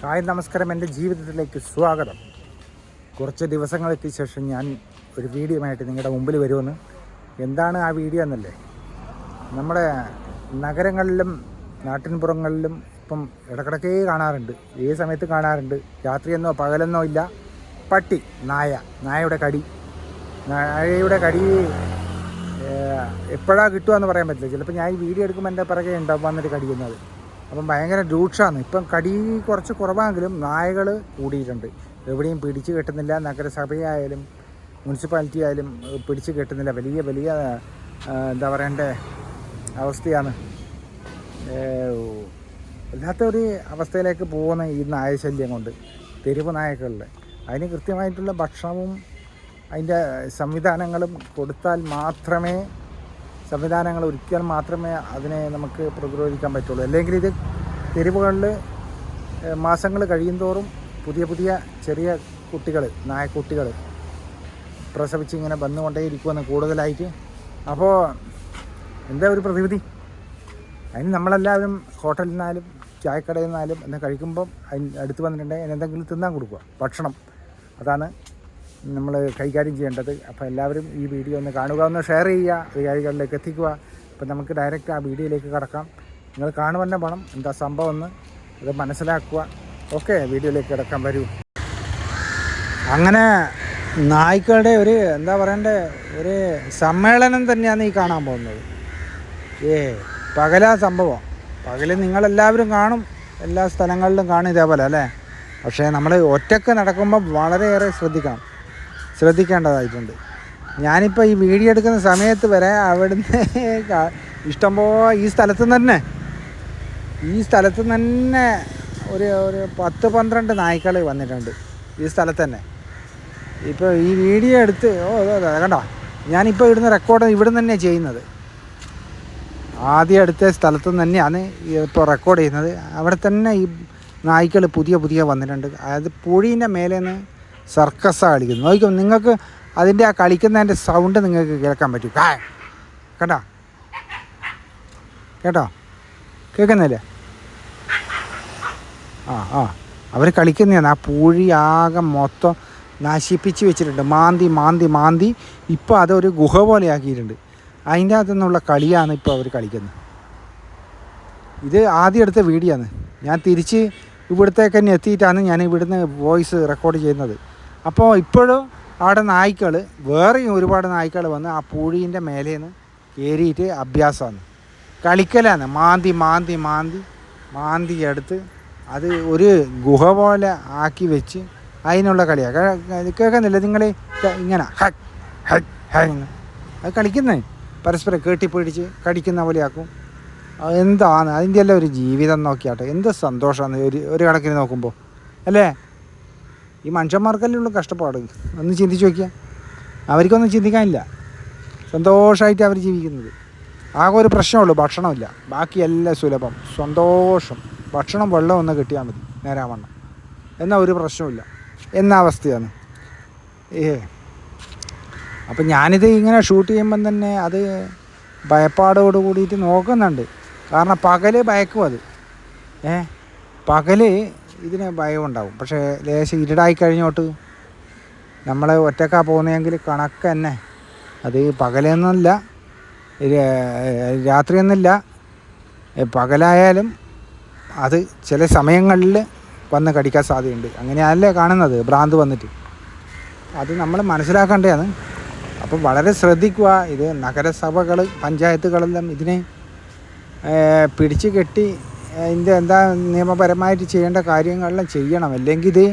Hi നമസ്കാരം. എന്റെ ജീവിതത്തിലേക്ക് സ്വാഗതം. കുറച്ച് ദിവസങ്ങൾക്ക് ശേഷം ഞാൻ ഒരു വീഡിയോ ആയിട്ട് നിങ്ങളുടെ മുമ്പിൽ വരുമെന്ന്. എന്താണ് ആ വീഡിയോ എന്നല്ലേ? നമ്മുടെ നഗരങ്ങളിലും നാട്ടിൻപുറങ്ങളിലും ഇപ്പം ഇടക്കിടക്കേ കാണാറുണ്ട്. ഏത് സമയത്ത് കാണാറുണ്ട്. രാത്രിയെന്നോ പകലെന്നോ ഇല്ല. പട്ടി നായ നായയുടെ കടി. നായയുടെ കടി എപ്പോഴാണ് കിട്ടുക എന്ന് പറയാൻ പറ്റില്ല. ചിലപ്പോൾ ഞാൻ ഈ വീഡിയോ എടുക്കുമ്പോൾ എന്റെ പിറകെ ഉണ്ടാവും വന്നിട്ട് കടിക്കുന്നത് അപ്പം ഭയങ്കര രൂക്ഷമാണ്. ഇപ്പം കടി കുറച്ച് കുറവാണെങ്കിലും നായകൾ കൂടിയിട്ടുണ്ട്. എവിടെയും പിടിച്ചു കെട്ടുന്നില്ല. നഗരസഭയായാലും മുനിസിപ്പാലിറ്റി ആയാലും പിടിച്ചു കെട്ടുന്നില്ല. വലിയ വലിയ എന്താ പറയണ്ടേ അവസ്ഥയാണ്. വല്ലാത്ത ഒരു അവസ്ഥയിലേക്ക് പോകുന്ന ഈ നായശല്യം കൊണ്ട് തെരുവ് നായകളിൽ. അതിന് കൃത്യമായിട്ടുള്ള ഭക്ഷണവും അതിന്റെ സംവിധാനങ്ങളും കൊടുത്താൽ മാത്രമേ സംവിധാനങ്ങൾ ഒരുക്കിയാൽ മാത്രമേ അതിനെ നമുക്ക് പ്രതിരോധിക്കാൻ പറ്റുള്ളൂ. അല്ലെങ്കിൽ ഇത് തെരുവുകളിൽ മാസങ്ങൾ കഴിയുന്തോറും പുതിയ പുതിയ ചെറിയ കുട്ടികൾ നായക്കുട്ടികൾ പ്രസവിച്ച് ഇങ്ങനെ വന്നുകൊണ്ടേയിരിക്കുമെന്ന് കൂടുതലായിട്ട്. അപ്പോൾ എന്താ ഒരു പ്രതിവിധി? അതിന് നമ്മളെല്ലാവരും ഹോട്ടലിൽ നിന്നാലും ചായക്കടയിൽ നിന്നാലും എന്നെ കഴിക്കുമ്പം അതിന് അടുത്ത് വന്നിട്ടുണ്ടെങ്കിൽ അതിന് എന്തെങ്കിലും തിന്നാൻ കൊടുക്കുക. ഭക്ഷണം. അതാണ് നമ്മൾ കൈകാര്യം ചെയ്യേണ്ടത്. അപ്പോൾ എല്ലാവരും ഈ വീഡിയോ ഒന്ന് കാണുക ഒന്ന് ഷെയർ ചെയ്യുക അധികാരികളിലേക്ക് എത്തിക്കുക. അപ്പോൾ നമുക്ക് ഡയറക്റ്റ് ആ വീഡിയോയിലേക്ക് കടക്കാം. നിങ്ങൾ കാണുവന്നെ പണം എന്താ സംഭവം എന്ന് അത് മനസ്സിലാക്കുക. ഓക്കെ വീഡിയോയിലേക്ക് കിടക്കാൻ വരൂ. അങ്ങനെ നായ്ക്കളുടെ ഒരു എന്താ പറയണ്ടേ ഒരു സമ്മേളനം തന്നെയാണ് ഈ കാണാൻ പോകുന്നത്. ഏ പകലാ സംഭവം. പകൽ നിങ്ങളെല്ലാവരും കാണും. എല്ലാ സ്ഥലങ്ങളിലും കാണും ഇതേപോലെ അല്ലേ? പക്ഷേ നമ്മൾ ഒറ്റയ്ക്ക് നടക്കുമ്പോൾ വളരെയേറെ ശ്രദ്ധിക്കണം. ശ്രദ്ധിക്കേണ്ടതായിട്ടുണ്ട്. ഞാനിപ്പോൾ ഈ വീഡിയോ എടുക്കുന്ന സമയത്ത് വരെ അവിടുന്ന് ഇഷ്ടംപോലെ ഈ സ്ഥലത്ത് തന്നെ ഈ സ്ഥലത്ത് തന്നെ ഒരു ഒരു പത്ത് പന്ത്രണ്ട് നായ്ക്കൾ വന്നിട്ടുണ്ട് ഈ സ്ഥലത്ത് തന്നെ. ഇപ്പോൾ ഈ വീഡിയോ എടുത്ത് ഓ കണ്ടോ? ഞാനിപ്പോൾ ഇവിടുന്ന് റെക്കോർഡ് ഇവിടുന്ന് തന്നെയാണ് ചെയ്യുന്നത്. ആദ്യം അടുത്ത സ്ഥലത്ത് നിന്ന് തന്നെയാണ് ഇപ്പോൾ റെക്കോർഡ് ചെയ്യുന്നത്. അവിടെ തന്നെ ഈ നായ്ക്കൾ പുതിയ പുതിയ വന്നിട്ടുണ്ട്. അതായത് പുഴീന്റെ മേലെ നിന്ന് സർക്കസാണ് കളിക്കുന്നത് നോക്കും നിങ്ങൾക്ക് അതിന്റെ ആ കളിക്കുന്നതിന്റെ സൗണ്ട് നിങ്ങൾക്ക് കേൾക്കാൻ പറ്റും. കാ കേട്ടോ കേട്ടോ? കേൾക്കുന്നില്ലേ? ആ ആ. അവർ കളിക്കുന്നതാണ്. ആ പൂഴി ആകെ മൊത്തം നശിപ്പിച്ച് വെച്ചിട്ടുണ്ട്. മാന്തി മാന്തി മാന്തി. ഇപ്പോൾ അതൊരു ഗുഹ പോലെ ആക്കിയിട്ടുണ്ട്. അതിന്റെ അകത്തു നിന്നുള്ള കളിയാണ് ഇപ്പോൾ അവർ കളിക്കുന്നത്. ഇത് ആദ്യം എടുത്ത വീഡിയോ ആണ്. ഞാൻ തിരിച്ച് ഇവിടത്തേക്ക് തന്നെ എത്തിയിട്ടാണ് ഞാൻ ഇവിടുന്ന് വോയിസ് റെക്കോർഡ് ചെയ്യുന്നത്. അപ്പോൾ ഇപ്പോഴും അവിടെ നായ്ക്കൾ വേറെയും ഒരുപാട് നായ്ക്കൾ വന്ന് ആ പൂഴീന്റെ മേലേന്ന് കയറിയിട്ട് അഭ്യാസമാണ്. കളിക്കലാണ്. മാന്തി മാന്തി മാന്തി മാന്തി എടുത്ത് അത് ഒരു ഗുഹ പോലെ ആക്കി വെച്ച് അതിനുള്ള കളിയാണ് കേൾക്കുന്നില്ല നിങ്ങൾ ഇങ്ങനെ ഹക് ഹക് ഹക് അത് കളിക്കുന്നേ. പരസ്പരം കെട്ടിപ്പിടിച്ച് കടിക്കുന്ന പോലെയാക്കും. എന്താണ് അതിന്റെ എല്ലാം ഒരു ജീവിതം നോക്കിയാട്ടെ. എന്ത് സന്തോഷമാണ് ഒരു ഒരു കണക്കിന് നോക്കുമ്പോൾ അല്ലേ? ഈ മനുഷ്യന്മാർക്കല്ലേ ഉള്ളൂ കഷ്ടപ്പാട്? ഒന്ന് ചിന്തിച്ച് നോക്കിയാൽ അവർക്കൊന്നും ചിന്തിക്കാനില്ല. സന്തോഷമായിട്ട് അവർ ജീവിക്കുന്നത്. ആകെ ഒരു പ്രശ്നമുള്ളൂ ഭക്ഷണമില്ല. ബാക്കി എല്ലാം സുലഭം. സന്തോഷം. ഭക്ഷണം വെള്ളം ഒന്ന് കിട്ടിയാൽ മതി നേരാവണ്ണം. എന്നാൽ ഒരു പ്രശ്നമില്ല എന്ന അവസ്ഥയാണ്. ഏ. അപ്പം ഞാനിത് ഇങ്ങനെ ഷൂട്ട് ചെയ്യുമ്പം തന്നെ അത് ഭയപ്പാടോട് കൂടിയിട്ട് നോക്കുന്നുണ്ട്. കാരണം പകൽ ഭയക്കും അത് ഏ? പകൽ ഇതിന് ഭയമുണ്ടാവും പക്ഷേ ലേശം ഇരുടായി കഴിഞ്ഞോട്ട് നമ്മൾ ഒറ്റക്കാ പോകുന്നതെങ്കിൽ കണക്ക് തന്നെ. അത് പകലെന്നല്ല രാത്രിയെന്നില്ല പകലായാലും അത് ചില സമയങ്ങളിൽ വന്ന് കടിക്കാൻ സാധ്യതയുണ്ട്. അങ്ങനെയല്ലേ കാണുന്നത് ഭ്രാന്ത് വന്നിട്ട്. അത് നമ്മൾ മനസ്സിലാക്കേണ്ടതാണ്. അപ്പോൾ വളരെ ശ്രദ്ധിക്കുക ഇത് നഗരസഭകൾ പഞ്ചായത്തുകളെല്ലാം ഇതിനെ പിടിച്ച് കെട്ടി ഇതിന്റെ എന്താ നിയമപരമായിട്ട് ചെയ്യേണ്ട കാര്യങ്ങളെല്ലാം ചെയ്യണം. അല്ലെങ്കിൽ ഇത്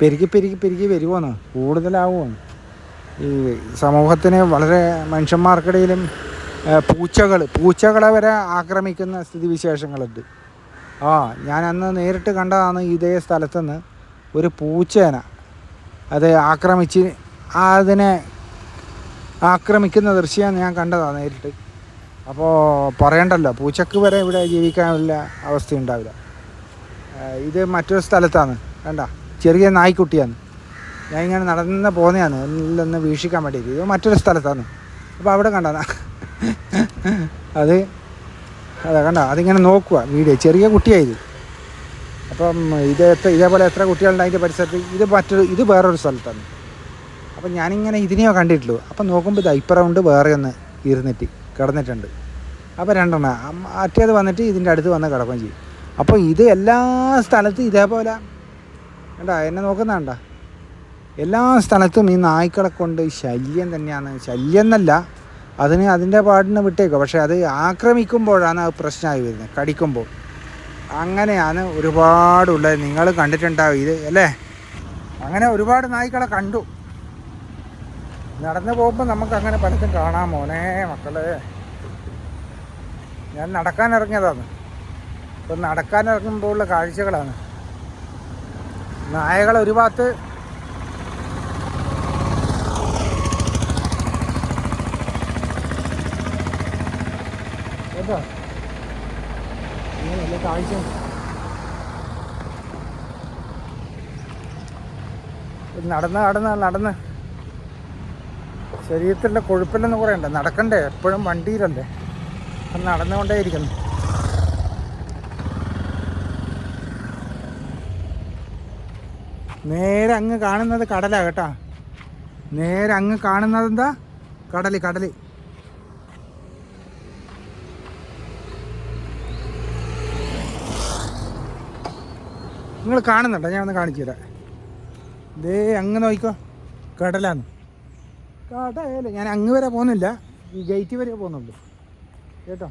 പെരുകി പെരുകി പെരുകി വരുമോന്ന് കൂടുതലാവുമെന്ന് ഈ സമൂഹത്തിന് വളരെ മനുഷ്യന്മാർക്കിടയിലും പൂച്ചകൾ പൂച്ചകളെ വരെ ആക്രമിക്കുന്ന സ്ഥിതിവിശേഷങ്ങളുണ്ട്. ആ ഞാൻ അന്ന് നേരിട്ട് കണ്ടതാണ് ഇതേ സ്ഥലത്തുനിന്ന് ഒരു പൂച്ചേന. അത് ആക്രമിച്ച് അതിനെ ആക്രമിക്കുന്ന ദൃശ്യമാണ് ഞാൻ കണ്ടതാണ് നേരിട്ട്. അപ്പോൾ പറയണ്ടല്ലോ പൂച്ചക്ക് വരെ ഇവിടെ ജീവിക്കാനുള്ള അവസ്ഥ ഉണ്ടാവില്ല. ഇത് മറ്റൊരു സ്ഥലത്താണ് വേണ്ട ചെറിയ നായ്ക്കുട്ടിയാണ്. ഞാൻ ഇങ്ങനെ നടന്ന് പോകുന്നതാണ് ഒന്ന് വീക്ഷിക്കാൻ വേണ്ടി ഇത് മറ്റൊരു സ്ഥലത്താണ്. അപ്പോൾ അവിടെ കണ്ട അത് അതെ കണ്ട അതിങ്ങനെ നോക്കുക വീഡിയോ. ചെറിയ കുട്ടിയായത് അപ്പം ഇത് എത്ര ഇതേപോലെ എത്ര കുട്ടികളുണ്ട് അതിന്റെ പരിസരത്ത്? ഇത് മറ്റൊരു ഇത് വേറൊരു സ്ഥലത്താണ്. അപ്പം ഞാനിങ്ങനെ ഇതിനെയോ കണ്ടിട്ടുള്ളൂ. അപ്പം നോക്കുമ്പോൾ ഇത് ഇപ്പറൗണ്ട് വേറെ ഒന്ന് ഇരുന്നിട്ട്. കിടന്നിട്ടുണ്ട്. അപ്പോൾ രണ്ടെണ്ണം. മറ്റേത് വന്നിട്ട് ഇതിന്റെ അടുത്ത് വന്ന് കിടക്കുകയും ചെയ്യും. അപ്പോൾ ഇത് എല്ലാ സ്ഥലത്തും ഇതേപോലെ. കണ്ടാ എന്നെ നോക്കുന്നതാണ്ട എല്ലാ സ്ഥലത്തും ഈ നായ്ക്കളെ കൊണ്ട് ശല്യം തന്നെയാണ്. ശല്യം എന്നല്ല അതിന് അതിന്റെ പാടിന് വിട്ടേക്കുക പക്ഷേ അത് ആക്രമിക്കുമ്പോഴാണ് അത് പ്രശ്നമായി വരുന്നത്. കടിക്കുമ്പോൾ. അങ്ങനെയാണ് ഒരുപാടുള്ളത്. നിങ്ങൾ കണ്ടിട്ടുണ്ടാവും ഇത് അല്ലേ? അങ്ങനെ ഒരുപാട് നായ്ക്കളെ കണ്ടു. നടന്നു പോകുമ്പോൾ നമുക്ക് അങ്ങനെ പലതും കാണാം മോനെ മക്കളെ. ഞാൻ നടക്കാൻ ഇറങ്ങിയതാണ്. ഇപ്പം നടക്കാൻ ഇറങ്ങുമ്പോൾ ഉള്ള കാഴ്ചകളാണ്. നായകൾ ഒരു ഭാഗത്ത് കാഴ്ച നടന്ന് നടന്ന് നടന്ന് ശരീരത്തിന്റെ കൊഴുപ്പില്ലെന്ന് കുറേ ഉണ്ട് നടക്കണ്ടേ? എപ്പോഴും വണ്ടിയിലല്ലേ? അപ്പം നടന്നുകൊണ്ടേ ഇരിക്കുന്നു നേരെ അങ്ങ് കാണുന്നത് കടലാ കേട്ടാ. നേരെ അങ്ങ് കാണുന്നത് എന്താ? കടൽ കടൽ. നിങ്ങൾ കാണുന്നുണ്ടോ? ഞാൻ ഒന്ന് കാണിച്ചു തരാം ദേ അങ്ങ് നോക്കിക്കോ. കടലാന്ന് കടയല്ല ഞാൻ അങ്ങ് വരെ പോകുന്നില്ല. ഈ ഗേറ്റ് വരെ പോകുന്നുള്ളൂ. കേട്ടോ?